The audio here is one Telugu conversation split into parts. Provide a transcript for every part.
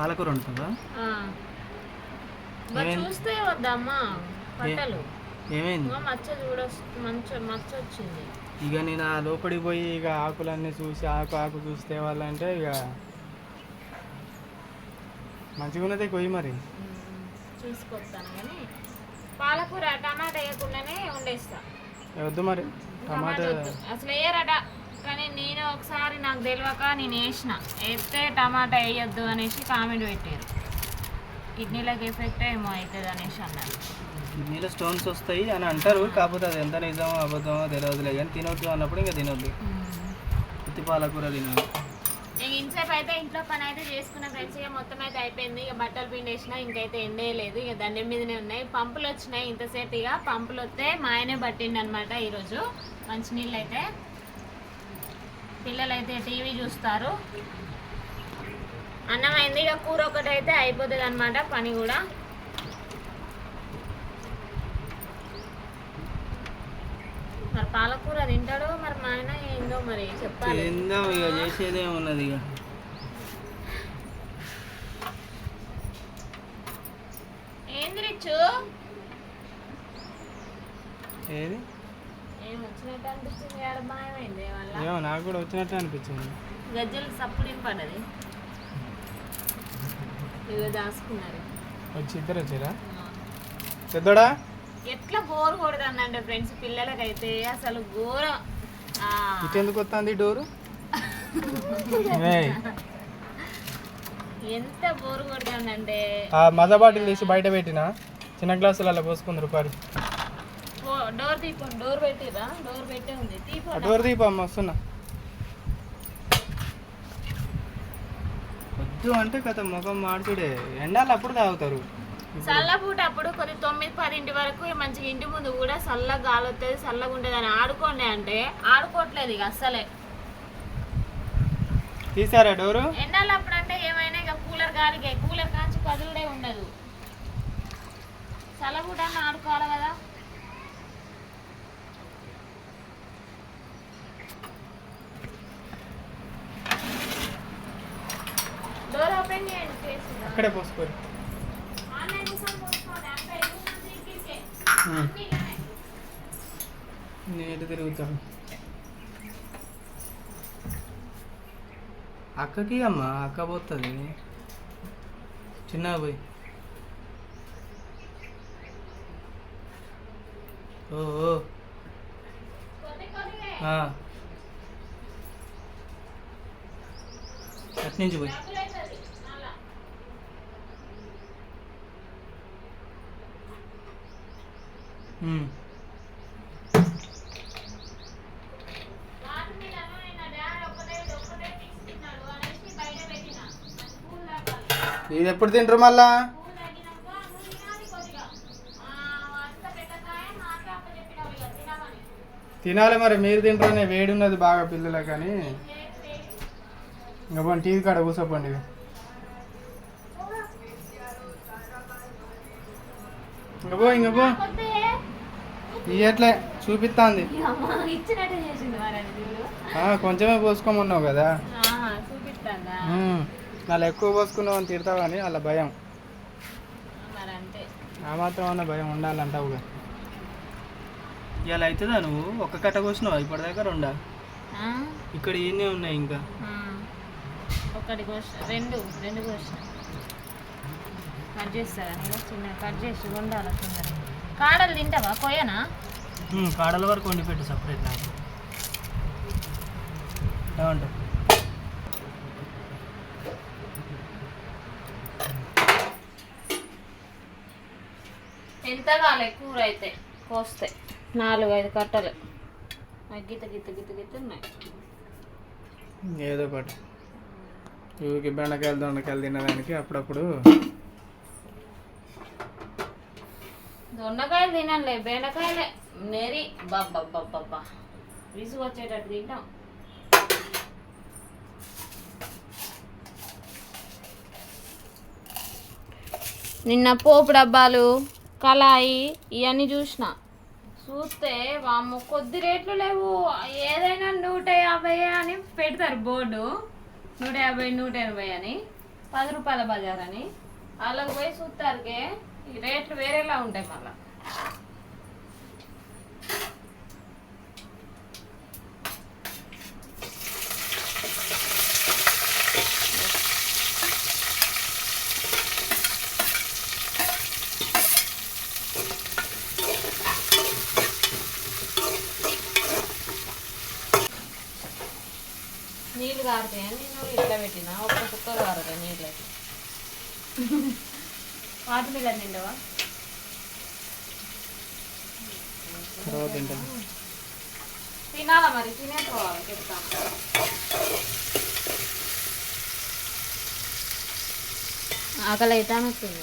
పాలకూర ఉంటుందా? చూస్తే వద్దమ్మా పట్టలు ఏమైంది? ఇంకా మచ్చ చూడ మంచి మచ్చ వచ్చింది. ఇక నేను ఆ లోపలికి పోయి ఇక ఆకులన్నీ చూసి ఆకు ఆకు చూస్తే వాళ్ళంటే ఇక మంచిగా ఉన్నదే కొయ్యి మరి. చూసుకొస్తాను కానీ పాలకూర టమాటా వేయకుండానే వండేస్తా. వద్దు మరి టమాటా. అసలు వేయరట. కానీ నేను ఒకసారి నాకు తెలియక నేను వేసిన. వేస్తే టమాటా వేయొద్దు అనేసి కామెంట్ పెట్టారు. కిడ్నీలకు ఎఫెక్ట్ ఏమో అవుతుంది అనేసి అన్నారు. కిడ్నీలో స్టోన్స్ వస్తాయి అని అంటారు కాకపోతే అది ఎంత నిజమో అబద్ధమో తెలియదులే కానీ తినొద్దు అన్నప్పుడు ఇంకా తినొద్దు. ఉత్తి పాలకూర తినాలి నేను ఇంతసేపు అయితే ఇంట్లో పని అయితే చేసుకున్న ఫ్రెండ్స్ ఇక మొత్తం అయితే అయిపోయింది. ఇక బట్టలు పిండేసిన ఇంకైతే ఎండేయలేదు ఇక దండం మీదనే ఉన్నాయి. పంపులు వచ్చినాయి ఇంతసేపు ఇక. పంపులు వస్తే మా ఆయనే పట్టిండు అనమాట ఈరోజు. మంచినీళ్ళు అయితే. పిల్లలు అయితే టీవీ చూస్తారు. అన్నం అయింది ఇక కూర ఒకటి అయితే అయిపోతుంది అనమాట పని కూడా. మరి పాలకూర తింటాడో మరి మా ఆయన ఏందో మరి చెప్పాలి. తిందాం ఇక చేసేదే ఉన్నది ఇక. ఏంది రిచ్చు ఏది? వచ్చినట్టు ఏమో నాకు కూడా వచ్చినట్టు అనిపించింది. గజ్జలు సప్పుడు పడది ఇవి దాచుకున్నారు. వచ్చి ఇద్దరు వచ్చారా? పెద్దోడా? ఎట్లా బోర్ కొడుతుందంటే ఫ్రెండ్స్ పిల్లలకైతే అసలు ఘోరం. ఇటు ఎందుకు వస్తుంది డోరు? ఎంత బోర్ కొడుతుందంటే. ఆ మజా బాటిల్ తీసి బయట పెట్టిన? చిన్న గ్లాసులలో పోసుకుంది రూపాయలు. ఓ- డోర్ తీపండి డోర్ పెట్టిరా? డోర్ పెట్టే ఉంది. తీపండి డోర్ దీపమ్మ వస్తున్నా. వద్దు అంటే కథ ముఖం మాడుచుడే ఎండాలు అప్పుడు తాగుతారు. చల్లపూట అప్పుడు కొద్ది తొమ్మిది పదింటి వరకు మంచిగా ఇంటి ముందు కూడా చల్లగా గాలి వస్తుంది చల్లగా ఉంటుంది అని ఆడుకోండి అంటే ఆడుకోవట్లేదు ఇక అస్సలే. తీసారా డోరు? ఎండాలు అప్పుడు అంటే ఏమైనా ఇక కూలర్ గాలికే కూలర్ కాంచి కదులుడే ఉండదు. చల్లపూట ఆడుకోవాలి కదా డోర్ ఓపెన్ చేయండి చేసిందా? అక్కడే పోసుకోరు ఆన్లైన్ కోసం చూసుకోండి. అక్కడ ఎదురు నుంచి ఇక్కడికే. ఉమ్. అక్కడే పోసుకోరు. నేను తిరుగుతాను? అక్కకి అమ్మ అక్క పోతుంది. చిన్నగా పోయి. ఓ అట్నుంచి పోయి డబ్బులైతది. మళ్ళా. ఉమ్. వాటి మీద నిన్న డాడీ ఒకటే ఒకటే తీసుకున్నాడు అనేసి బయట పెట్టిన. అది పూలు తాగాలి. Hmm. ఇది ఎప్పుడు తింటారు మళ్ళా? తినాలి మరి మీరు తింటారనే వేడి ఉన్నది బాగా పిల్లలకు కానీ ఇంకా పోనీ టీవీ కాడ కూసపండి ఇంకా పో ఇంకా పో. ఇయ్యట్లే చూపిస్తాంది కొంచెమే పోసుకోమన్నావు కదా. మళ్ళీ ఎక్కువ పోసుకున్నావు అని తిడతావు అని వాళ్ళ భయం. ఆ మాత్రం అన్న భయం ఉండాలంటావుగా ఇలా అవుతుందా నువ్వు? ఒక్క కట్ట కోసినావు? ఇప్పటిదాకా రెండా? ఆ? ఇక్కడ ఈయనే ఉన్నాయి ఇంకా. ఆ. ఒకటి రెండు రెండు కోసిన. కట్ చేస్తారా? నేను చిన్న కట్ చేసి తొందరగా. కాడలు తింటావా? కొయ్యనా? కాడల వరకు వండి పెట్టు సపరేట్ నాకు. ఏమంటావు? ఎంత కాలే కూర అయితే కోస్తే. నాలుగు ఐదు కట్టలు గిత్త గిత్త గిత్త గిత్త ఉన్నాయి. ఏదో ఒకటి. ఊరికి బెండకాయలు దొండకాయలు తినడానికి అప్పుడప్పుడు దొండకాయలు తినాలే బెండకాయలే. నేరి బాబ్బా విసుగు వచ్చేటట్టు తింటాం. నిన్న పోపు డబ్బాలు కళాయి ఇవన్నీ చూసిన. చూస్తే వామ్మ కొద్ది రేట్లు లేవు. ఏదైనా నూట యాభై అని పెడతారు బోర్డు. నూట యాభై నూట ఎనభై అని. పది రూపాయల బజార్ అని. వాళ్ళకి పోయి చూస్తారుకే రేట్లు వేరేలా ఉంటాయి మళ్ళా నీళ్ళు కారుతాయని నేను ఇట్లా పెట్టిన ఒక్క చుక్క కారుతాయి నీళ్ళు అయితే వాటర్ తర్వాత తింటాం. తినాలా మరి? తినేసుకోవాలి చెప్తాను ఆకలి అయితే అనుకుంది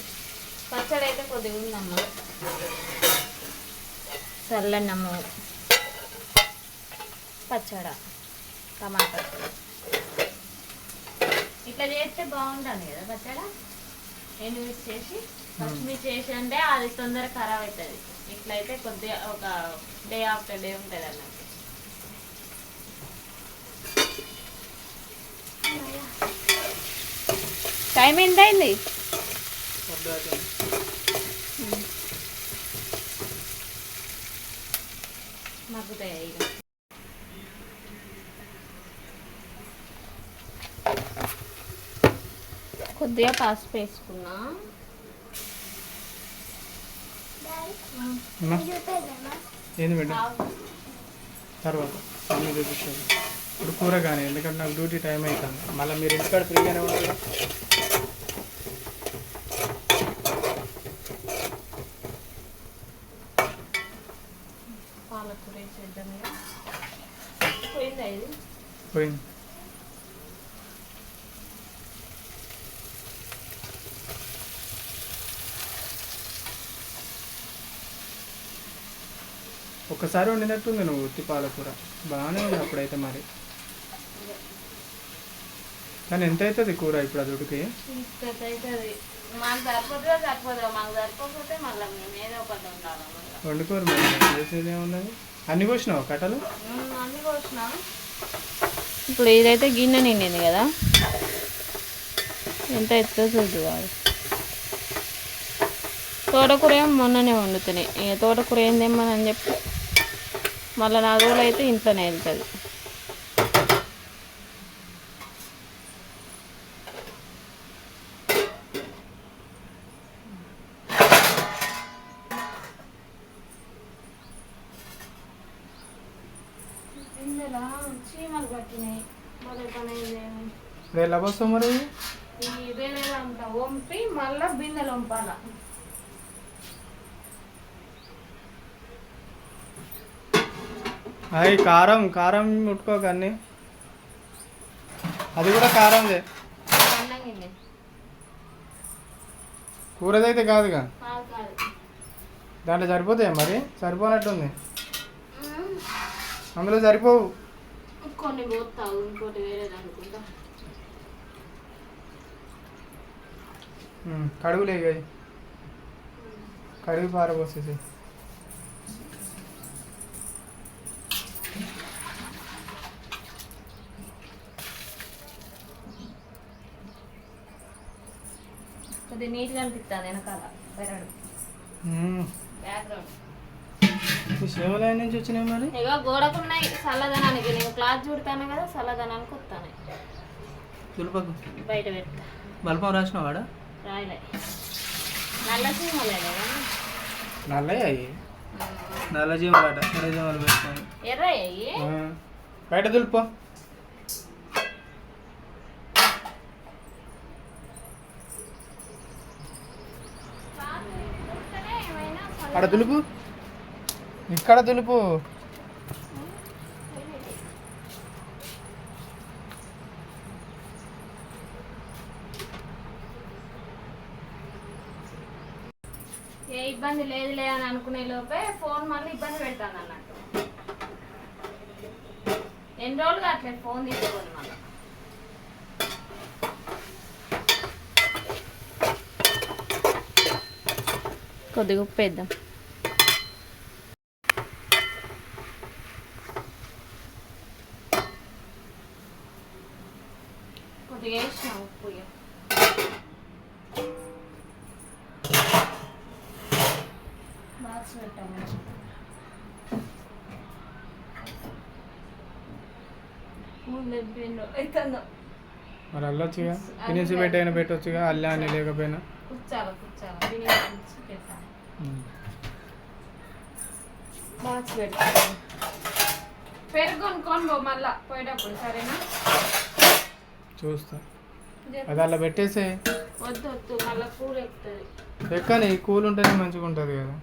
పచ్చడి అయితే కొద్దిగా ఉందమ్మా. చల్లన్నమ్మ పచ్చడ టమాటా. ఇట్లా చేస్తే బాగుంటుంది కదా పచ్చడ? ఎండుమిర్చి చేసి? పచ్చిమిర్చి చేసి అంటే అది తొందరగా ఖరాబ్ అవుతుంది ఇట్లయితే కొద్దిగా ఒక డే ఆఫ్టర్ డే ఉంటుంది అన్నట్టు టైం ఎంత అయింది. మగ్గుతాయి కొద్దిగా పసుపు వేసుకున్నా. ఏంది. తర్వాత అన్నీ చూపిస్తాను. ఇప్పుడు కూర కానీ ఎందుకంటే నాకు డ్యూటీ టైం అవుతుంది. మళ్ళీ మీరు ఇంటికాడ ఫ్రీగానే ఉండాలి పాలకూర వేసేద్దాం ఇక. పోయిందా ఇది? పోయింది. ఒక్కసారి వండినట్టుంది నువ్వు ఉత్తి పాలకూర బాగానే ఉంది అప్పుడైతే మరి. కానీ ఎంత అవుతుంది కూర ఇప్పుడు అది ఉడికి వండుకోరు మరి. చేసేది ఏమున్నది? అన్ని కోసినావు కట్టలు? అన్ని కోసిన. ఇప్పుడు ఇదైతే గిన్నె నిండింది కదా ఎంత ఎత్తో చూద్దు కాదు తోటకూర ఏమో మొన్ననే వండుతున్నాయి ఇక తోటకూర ఏం తెమ్మని చెప్పి. మళ్ళీ నాలుగు రోజులు అయితే ఇంట్లోనే వెళ్తుంది ఎలా వస్తావు మరి? ఈ అంతా వంపి మళ్ళా బిందెలు వంపాల. అవి కారం కారం ముట్టుకోక అన్ని అది కూడా కారందే. కూరదైతే కాదుగా? కాదు కాదు. దాంట్లో సరిపోతాయా మరి? సరిపోనట్టుంది. అందులో సరిపోవు. కొన్ని పోతావు ఇంకోటి వేరేది అనుకుంటా. ఉమ్, కడుగులే ఇక అవి. కడిగి పారబోసేసి కొద్దిగా నీట్గా అనిపిస్తుంది వెనకాల బ్యాక్గ్రౌండ్ నుంచి వచ్చినాయి మరి? ఇగో గోడకున్నాయి చల్లదనానికి. నేను క్లాత్ చుడతాను కదా చల్లదనానికి వస్తాను తులుపకు. బయట పెడతా. బల్పం రాయలే. నల్ల నల్లయ్య అయ్యి? నల్ల జీవులు అట ఎర్ర జీవులు పెట్టుకొని. ఎర్ర అయ్యి? ఆ, బయట తులుపో. అక్కడ తులుపు ఇక్కడ తులుపు ఏ ఇబ్బంది లేదులే అని అనుకునే లోపే ఫోన్ మళ్ళీ ఇబ్బంది పెడతాను అన్నట్టు. ఎన్ని రోజులు కావట్లేదు ఫోన్ తీసుకోండి మళ్ళీ? కొద్దిగా ఉప్పు వేద్దాం. కొద్దిగా వేసిన ఉప్పు మరి అల్లొచ్చు తినేసి పెట్టైనా పెట్టొచ్చుగా? అల్లా అని లేకపోయినా? పెరుగు కొనుక్కొని మళ్ళా పోయేటప్పుడు సరేనా? చూస్తా. అది అలా పెట్టేసే. వద్దు వద్దు మళ్ళీ కూర ఎక్కుతుంది. ఎక్కని కూల్ ఉంటేనే మంచిగా ఉంటుంది కదా.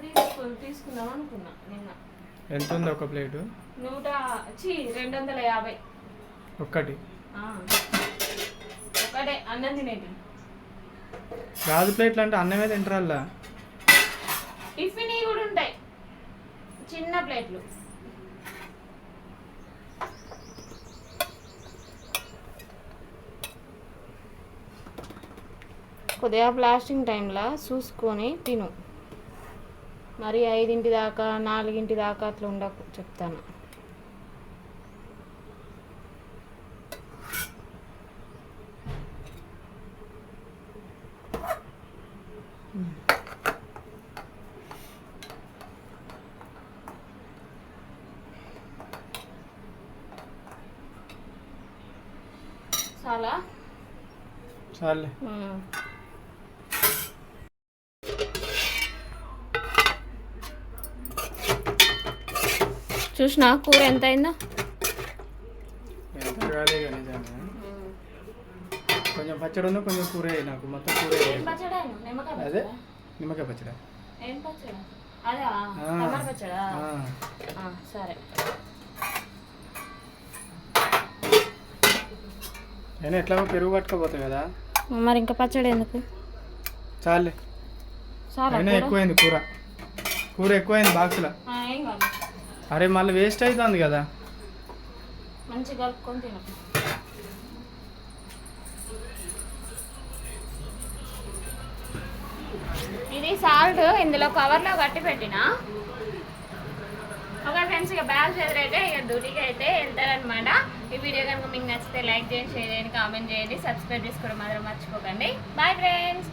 తీసుకు తీసుకుందాం అనుకున్నా నిన్న. ఎంత ఉంది ఒక ప్లేటు? నూట చీ రెండు వందల యాభై. ఒక్కటి. ఒకటే అన్నం తినేటి గాజు ప్లేట్లు అంటే అన్నమే తింటారల్లా? టిఫిన్ కూడా ఉంటాయి. చిన్న ప్లేట్లు. కొద్దిగా ప్లాస్టింగ్ టైంలో చూసుకొని తిను. మరి ఐదింటి దాకా నాలుగింటి దాకా అట్లా ఉండకు చెప్తాను. చాలా. చాలే. చూసినా కూర ఎంత అయిందో కొంచెం పచ్చడి ఉంది కొంచెం కూర నాకు. మొత్తం కూర అదే పచ్చడా? నిమ్మకాయ పచ్చడి? సరే. అయినా ఎట్లాగో పెరుగు పట్టుకపోతాయి కదా. మరి ఇంకా పచ్చడి ఎందుకు? చాలే. చాలా అయినా? ఎక్కువైంది కూర. కూర ఎక్కువైంది బాక్స్లో. అరే మళ్ళీ వేస్ట్ అవుతుంది కదా. మంచిగా కలుపుకొని తిను. ఇది సాల్ట్ ఇందులో కవర్లో కట్టి పెట్టిన. ఒక ఫ్రెండ్స్ ఇక బ్యాగ్ చదివితే ఇక డ్యూటీకి అయితే వెళ్తారనమాట ఈ వీడియో కనుక మీకు నచ్చితే లైక్ చేయండి షేర్ చేయండి కామెంట్ చేయండి సబ్స్క్రైబ్ చేసుకోవడం మాత్రం మర్చిపోకండి. Bye friends